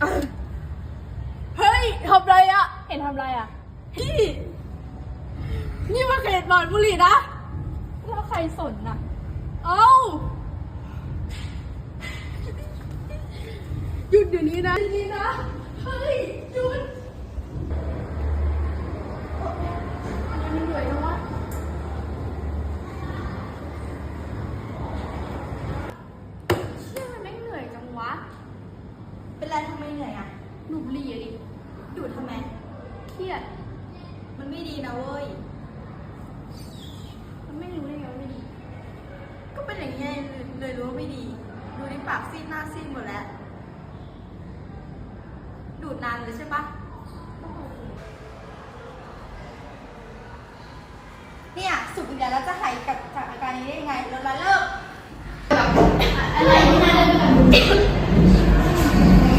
เฮ้ยทำไรอะเห็นทำไรอะพี่ นี่มาเขตบอนบุรีนะแล้วใครสนน่ะ เอ้า หยุดเดี๋ยวนี้นะเดี๋ยวนี้นะ เฮ้ย หยุดมันเหนื่อยนะวะ เชื่อมันไม่เหนื่อยจังวะ เป็นไรทำไมเหนื่อยอะ หนุบหลีอะดิดูดทำไม เครียด มันไม่ดีนะเว้ย มันไม่รู้ได้ไงว่าไม่ดี ก็เป็นอย่างนี้ยเลยรู้ว่าไม่ดี ดูในปากซีดหน้าซีดหมดแล้ว ดูดนานเลยใช่ปะเนี่ยสูบอีกแล้วแล้วจะหายกับจากอาการนี้ได้ยังไงเราละ